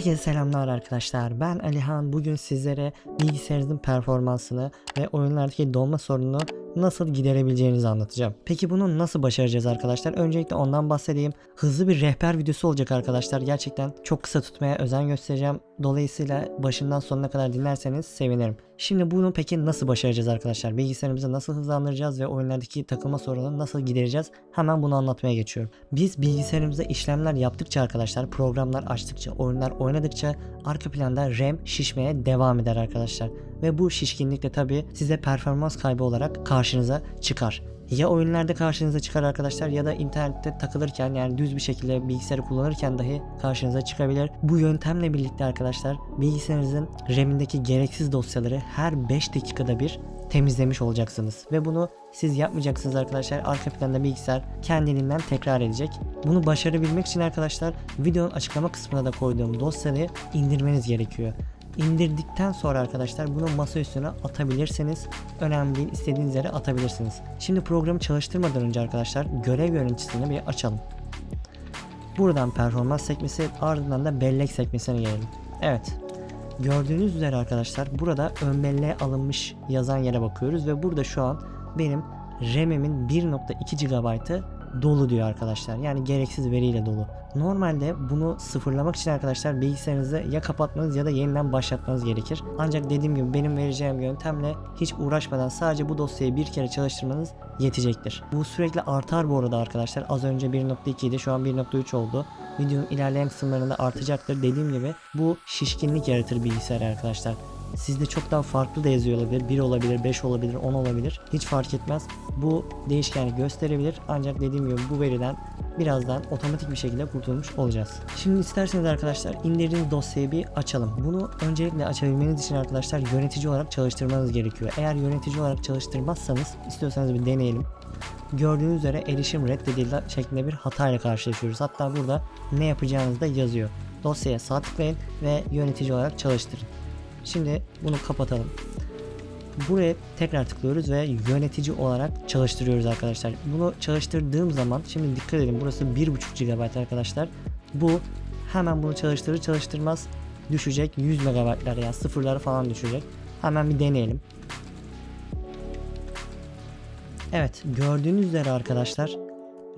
Herkese selamlar arkadaşlar. Ben Alihan. Bugün sizlere bilgisayarınızın performansını ve oyunlardaki donma sorununu nasıl giderebileceğinizi anlatacağım. Peki bunu nasıl başaracağız arkadaşlar? Öncelikle ondan bahsedeyim. Hızlı bir rehber videosu olacak arkadaşlar. Gerçekten çok kısa tutmaya özen göstereceğim. Dolayısıyla başından sonuna kadar dinlerseniz sevinirim. Şimdi bunu peki nasıl başaracağız arkadaşlar? Bilgisayarımızı nasıl hızlandıracağız ve oyunlardaki takılma sorununu nasıl gidereceğiz? Hemen bunu anlatmaya geçiyorum. Biz bilgisayarımıza işlemler yaptıkça arkadaşlar, programlar açtıkça, oyunlar oynadıkça arka planda RAM şişmeye devam eder arkadaşlar. Ve bu şişkinlik de tabi size performans kaybı olarak karşınıza çıkar. Ya oyunlarda karşınıza çıkar arkadaşlar ya da internette takılırken yani düz bir şekilde bilgisayarı kullanırken dahi karşınıza çıkabilir. Bu yöntemle birlikte arkadaşlar bilgisayarınızın RAM'indeki gereksiz dosyaları her 5 dakikada bir temizlemiş olacaksınız. Ve bunu siz yapmayacaksınız arkadaşlar. Arka planda bilgisayar kendiliğinden tekrar edecek. Bunu başarabilmek için arkadaşlar videonun açıklama kısmına da koyduğum dosyayı indirmeniz gerekiyor. İndirdikten sonra arkadaşlar bunu masa üstüne atabilirsiniz. Önemli değil istediğiniz yere atabilirsiniz. Şimdi programı çalıştırmadan önce arkadaşlar görev yöneticisini bir açalım. Buradan performans sekmesi ardından da bellek sekmesine gelelim. Evet. Gördüğünüz üzere arkadaşlar burada ön belleğe alınmış yazan yere bakıyoruz ve burada şu an benim RAM'imin 1.2 GB'ı dolu diyor arkadaşlar. Yani gereksiz veriyle dolu. Normalde bunu sıfırlamak için arkadaşlar bilgisayarınızı ya kapatmanız ya da yeniden başlatmanız gerekir. Ancak dediğim gibi benim vereceğim yöntemle hiç uğraşmadan sadece bu dosyayı bir kere çalıştırmanız yetecektir. Bu sürekli artar bu arada arkadaşlar. Az önce 1.2 idi şu an 1.3 oldu. Videonun ilerleyen kısımlarında artacaktır. Dediğim gibi bu şişkinlik yaratır bilgisayar arkadaşlar. Sizde çok daha farklı da yazıyor olabilir. 1 olabilir, 5 olabilir, 10 olabilir. Hiç fark etmez. Bu değişkenlik gösterebilir. Ancak dediğim gibi bu veriden birazdan otomatik bir şekilde kurtulmuş olacağız. Şimdi isterseniz arkadaşlar indirdiğiniz dosyayı bir açalım. Bunu öncelikle açabilmeniz için arkadaşlar yönetici olarak çalıştırmanız gerekiyor. Eğer yönetici olarak çalıştırmazsanız istiyorsanız bir deneyelim. Gördüğünüz üzere erişim reddedildi şeklinde bir hatayla karşılaşıyoruz. Hatta burada ne yapacağınız da yazıyor. Dosyaya sağ tıklayın ve yönetici olarak çalıştırın. Şimdi bunu kapatalım. Buraya tekrar tıklıyoruz ve yönetici olarak çalıştırıyoruz arkadaşlar. Bunu çalıştırdığım zaman şimdi dikkat edin burası 1.5 GB arkadaşlar. Bu hemen bunu çalıştırır çalıştırmaz düşecek 100 MB'lar yani sıfırları falan düşecek. Hemen bir deneyelim. Evet gördüğünüz üzere arkadaşlar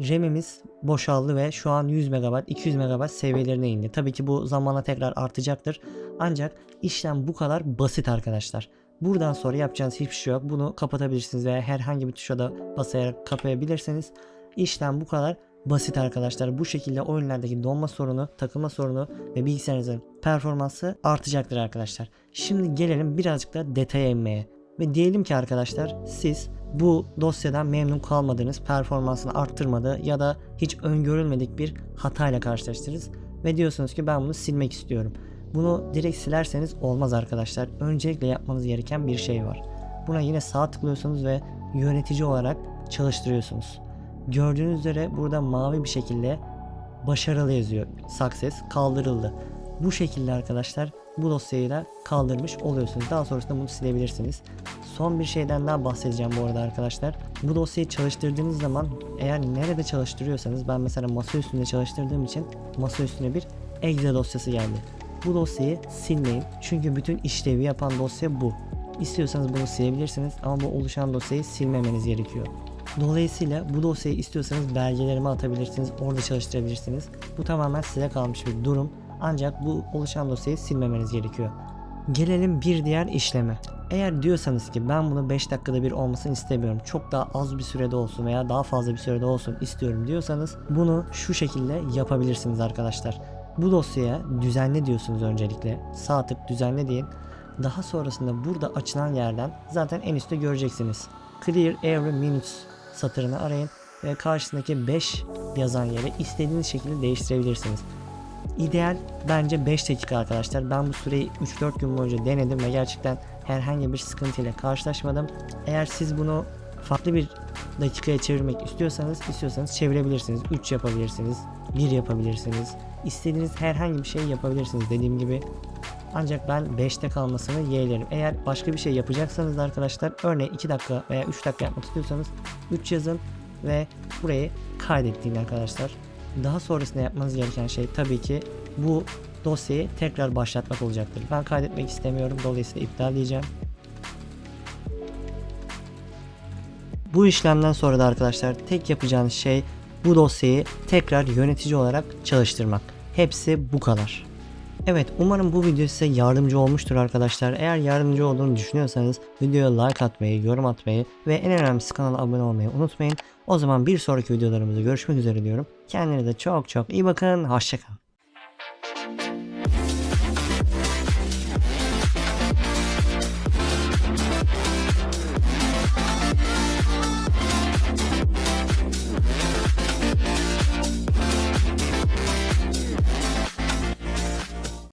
RAM'imiz boşaldı ve şu an 100 MB 200 MB seviyelerine indi. Tabii ki bu zamanla tekrar artacaktır. Ancak işlem bu kadar basit arkadaşlar. Buradan sonra yapacağınız hiçbir şey yok. Bunu kapatabilirsiniz veya herhangi bir tuşa da basarak kapayabilirsiniz. İşlem bu kadar basit arkadaşlar. Bu şekilde oyunlardaki donma sorunu, takılma sorunu ve bilgisayarınızın performansı artacaktır arkadaşlar. Şimdi gelelim birazcık da detaya inmeye. Ve diyelim ki arkadaşlar siz bu dosyadan memnun kalmadınız, performansını arttırmadı ya da hiç öngörülmedik bir hatayla karşılaştınız ve diyorsunuz ki ben bunu silmek istiyorum. Bunu direkt silerseniz olmaz arkadaşlar. Öncelikle yapmanız gereken bir şey var. Buna yine sağ tıklıyorsunuz ve yönetici olarak çalıştırıyorsunuz. Gördüğünüz üzere burada mavi bir şekilde başarılı yazıyor. Success kaldırıldı. Bu şekilde arkadaşlar bu dosyayı da kaldırmış oluyorsunuz. Daha sonrasında bunu silebilirsiniz. Son bir şeyden daha bahsedeceğim bu arada arkadaşlar. Bu dosyayı çalıştırdığınız zaman eğer nerede çalıştırıyorsanız ben mesela masa üstünde çalıştırdığım için masa üstüne bir exe dosyası geldi. Bu dosyayı silmeyin. Çünkü bütün işlevi yapan dosya bu. İstiyorsanız bunu silebilirsiniz ama bu oluşan dosyayı silmemeniz gerekiyor. Dolayısıyla bu dosyayı istiyorsanız belgelerime atabilirsiniz, orada çalıştırabilirsiniz. Bu tamamen size kalmış bir durum. Ancak bu oluşan dosyayı silmemeniz gerekiyor. Gelelim bir diğer işleme. Eğer diyorsanız ki ben bunu 5 dakikada bir olmasını istemiyorum. Çok daha az bir sürede olsun veya daha fazla bir sürede olsun istiyorum diyorsanız bunu şu şekilde yapabilirsiniz arkadaşlar. Bu dosyaya düzenle diyorsunuz öncelikle. Sağ tık düzenle deyin. Daha sonrasında burada açılan yerden zaten en üstte göreceksiniz. Clear every minutes satırını arayın ve karşısındaki 5 yazan yere istediğiniz şekilde değiştirebilirsiniz. İdeal bence 5 dakika arkadaşlar. Ben bu süreyi 3-4 gün boyunca denedim ve gerçekten herhangi bir sıkıntıyla karşılaşmadım. Eğer siz bunu farklı bir dakikaya çevirmek istiyorsanız istiyorsanız çevirebilirsiniz. 3 yapabilirsiniz, 1 yapabilirsiniz. İstediğiniz herhangi bir şey yapabilirsiniz dediğim gibi. Ancak ben 5'te kalmasını yeğlerim. Eğer başka bir şey yapacaksanız da arkadaşlar örneğin 2 dakika veya 3 dakika yapmak istiyorsanız 3 yazın ve burayı kaydettiğin arkadaşlar. Daha sonrasında yapmanız gereken şey tabii ki bu dosyayı tekrar başlatmak olacaktır. Ben kaydetmek istemiyorum. Dolayısıyla iptal diyeceğim. Bu işlemden sonra da arkadaşlar tek yapacağınız şey bu dosyayı tekrar yönetici olarak çalıştırmak. Hepsi bu kadar. Evet umarım bu video size yardımcı olmuştur arkadaşlar. Eğer yardımcı olduğunu düşünüyorsanız videoya like atmayı, yorum atmayı ve en önemlisi kanala abone olmayı unutmayın. O zaman bir sonraki videolarımızda görüşmek üzere diyorum. Kendinize çok çok iyi bakın. Hoşçakalın.